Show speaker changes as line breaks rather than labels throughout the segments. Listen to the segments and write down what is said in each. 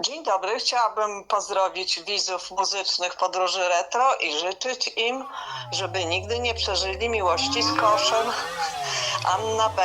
Dzień dobry, chciałabym pozdrowić widzów muzycznych podróży retro i życzyć im, żeby nigdy nie przeżyli miłości z koszem. Anna B.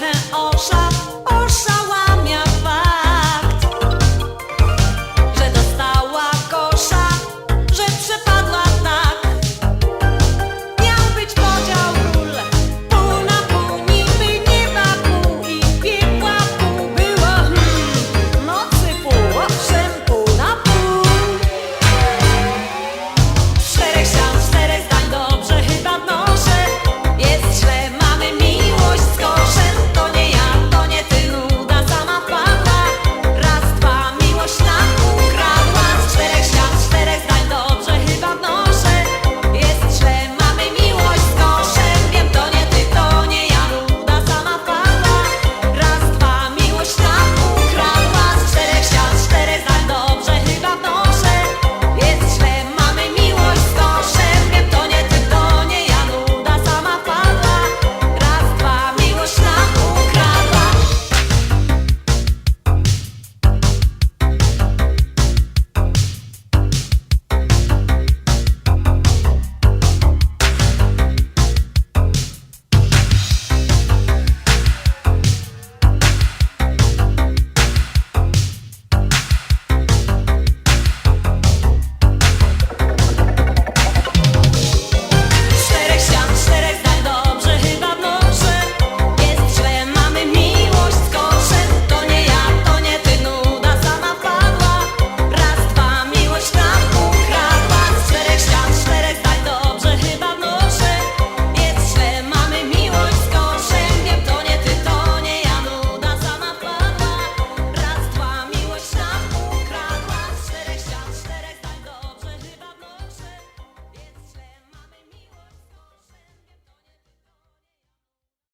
than all sides.